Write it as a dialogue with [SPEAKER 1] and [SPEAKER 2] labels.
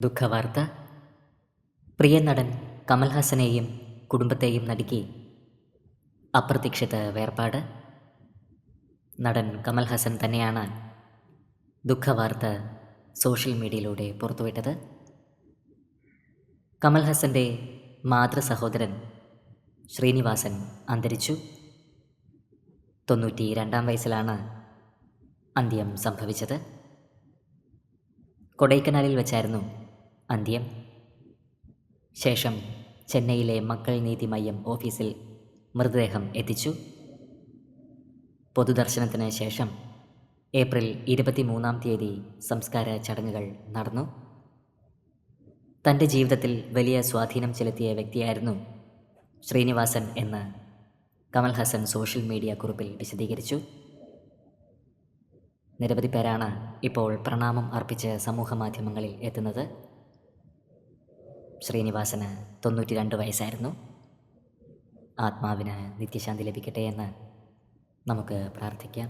[SPEAKER 1] ദുഃഖവാർത്ത. പ്രിയ നടൻ കമൽഹാസനെയും കുടുംബത്തെയും നടുക്കി അപ്രതീക്ഷിത വേർപാട്. നടൻ കമൽഹാസൻ തന്നെയാണ് ദുഃഖവാർത്ത സോഷ്യൽ മീഡിയയിലൂടെ പുറത്തുവിട്ടത്. കമൽഹാസന്റെ മാതൃ സഹോദരൻ ശ്രീനിവാസൻ അന്തരിച്ചു. തൊണ്ണൂറ്റി രണ്ടാം വയസ്സിലാണ് അന്ത്യം സംഭവിച്ചത്. കൊടൈക്കനാലിൽ വെച്ചായിരുന്നു അന്ത്യം. ശേഷം ചെന്നൈയിലെ മക്കൾ നീതി ഓഫീസിൽ മൃതദേഹം എത്തിച്ചു. പൊതുദർശനത്തിന് ശേഷം ഏപ്രിൽ ഇരുപത്തിമൂന്നാം തീയതി സംസ്കാര ചടങ്ങുകൾ നടന്നു. തന്റെ ജീവിതത്തിൽ വലിയ സ്വാധീനം ചെലുത്തിയ വ്യക്തിയായിരുന്നു ശ്രീനിവാസൻ എന്ന് കമൽ ഹസൻ സോഷ്യൽ മീഡിയ കുറിപ്പിൽ വിശദീകരിച്ചു. നിരവധി പേരാണ് ഇപ്പോൾ പ്രണാമം അർപ്പിച്ച് സമൂഹ മാധ്യമങ്ങളിൽ എത്തുന്നത്. ശ്രീനിവാസന് തൊണ്ണൂറ്റി രണ്ട് വയസ്സായിരുന്നു. ആത്മാവിന് നിത്യശാന്തി ലഭിക്കട്ടെ എന്ന് നമുക്ക് പ്രാർത്ഥിക്കാം.